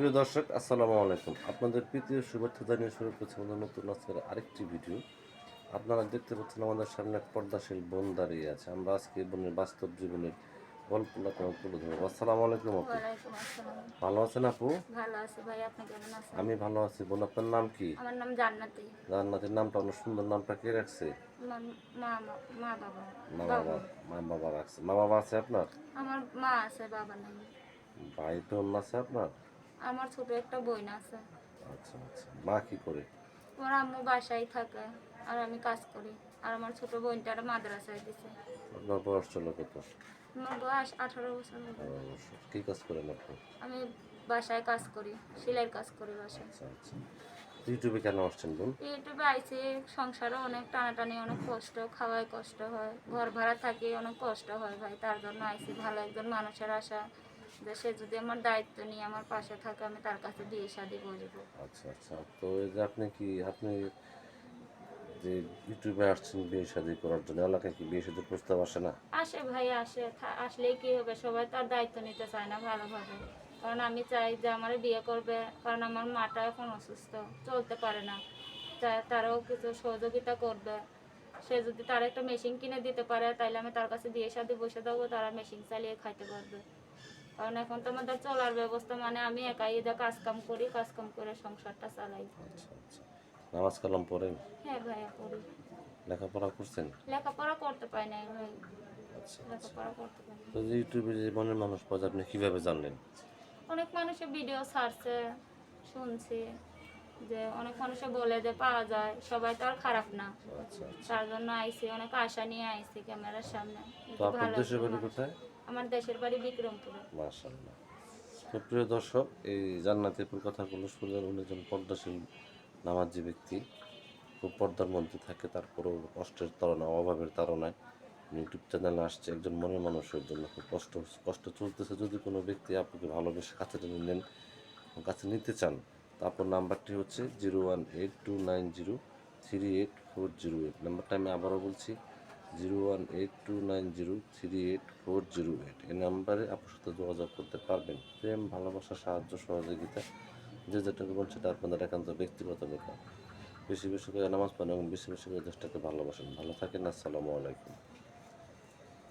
প্রিয় দর্শক আসসালামু আলাইকুম। আপনাদের প্রীতীয় শুভেচ্ছা জানিয়ে শুরু করছি আমাদের নতুন আজকের আরেকটি ভিডিও। আপনারা দেখতে পাচ্ছেন আমাদের সামনে এক পর্দাশীল বোন দাঁড়িয়ে আছে। আমরা আজকে বোনের বাস্তব জীবনের গল্পগুলো তোমার তুলে ধরবো। আসসালামু আলাইকুম আপু। ভালো আছেন আপু? আমি ভালো আছি। বোন আপনার নাম কি? আমার নাম জান্নাতি। জান্নাতের নামটা অনেক সুন্দর। নামটা কে রাখছে? মা বাবা। মা বাবা। রাখছে। মা বাবা আছে আপনার? আমার মা আছে বাবা নেই ভাই বোন আছে আপনার? আমার ছোট একটা বোন আছে। আচ্ছা আচ্ছা। মা কি করে? আমার আম্মু বাসায় থাকে আর আমি কাজ করি। আর আমার ছোট বোনটা মাদ্রাসায় দিছে। আপনার বয়স চলো কত? আমার বয়স আঠারো বছর। কি কাজ করেন আপনি? আমি বাসায় কাজ করি সেলাইয়ের কাজ করি বাসায়। আচ্ছা আচ্ছা। ইউটিউবে কেন আসছেন বোন ইউটিউবে আইসি সংসারে অনেক টানাটানি অনেক কষ্ট খাওয়ায় কষ্ট হয় ঘর ভাড়া থাকি অনেক কষ্ট হয় ভাই তার জন্য আইসি ভালো একজন মানুষের আশা যে সে যদি আমার দায়িত্ব নিয়ে আমার পাশে থাকে আমি তার কাছে বিয়ে শাদি বসবো আচ্ছা আচ্ছা। তো এই যে আপনি কি আপনি যে ইউটিউবে আসছেন বিয়ে শাদী করার জন্য এলাকায় কি বিয়ে শাদীর প্রস্তাব আসে না? আসে ভাই আসে। আসলেই কি হবে? সবাই তার দায়িত্ব নিতে চায় না ভালোভাবে। কারণ আমি চাই যে আমার বিয়ে করবে কারণ আমার মাটা এখন অসুস্থ চলতে পারে না। তারাও কিছু সহযোগিতা করবে। সে যদি তার একটা মেশিন কিনে দিতে পারে তাহলে আমি তার কাছে বিয়ে শাদি বসে দেবো তারা মেশিন চালিয়ে খাইতে পারবে। কারণ এখন তো আমাদের চলার ব্যবস্থা মানে আমি একাই এদের কাজ কাম করি কাজ কাম করে সংসারটা চালাই। আচ্ছা আচ্ছা। নামাজ কালাম পড়েন? হ্যাঁ ভাইয়া পড়ি। লেখাপড়া করছেন? লেখাপড়া করতে পাই না ভাই। আচ্ছা লেখাপড়া করতে না। তো ইউটিউবে যে মনের মানুষ পাওয়া যায় আপনি কীভাবে জানলেন? অনেক মানুষের ভিডিও ছাড়ছে শুনছি। যে অনেক মানুষে বলে যে পাওয়া যায় সবাই তো আর খারাপ না। আচ্ছা আচ্ছা। তার জন্য আইসি অনেক আশা নিয়ে আইসি ক্যামেরার সামনে। তো আপনার দেশের বাড়ি কোথায়? আমার দেশের বাড়ি বিক্রমপুরে। তো প্রিয় দর্শক এই জান্নাতিপুর কথাগুলো শুনলেন উনি একজন পর্দাশীল নামাজি ব্যক্তি। খুব পর্দার মধ্যে থাকে তারপরেও কষ্টের তাড়না অভাবের তাড়নায়। ইউটিউব চ্যানেলে আসছে একজন মনের মানুষের জন্য খুব কষ্ট কষ্ট চলতেছে। যদি কোনো ব্যক্তি আপনাকে ভালোবেসে কাছে টেনে নেন কাছে নিতে চান তো আপনার নাম্বারটি হচ্ছে zero one eight two nine zero three eight four zero eight. নাম্বারটা আমি আবারও বলছি, zero one eight two nine zero three eight four zero eight. এই নাম্বারে আপনার সাথে যোগাযোগ করতে পারবেন। প্রেম, ভালোবাসা, সাহায্য, সহযোগিতা, যে যেটাকে বলছে সেটা আপনাদের একান্ত ব্যক্তিগত ব্যাপার বেশি বেশি করে নামাজ পড়েন এবং বেশি বেশি করে দেশটাকে ভালোবাসেন। ভালো থাকেন, আসসালামু আলাইকুম।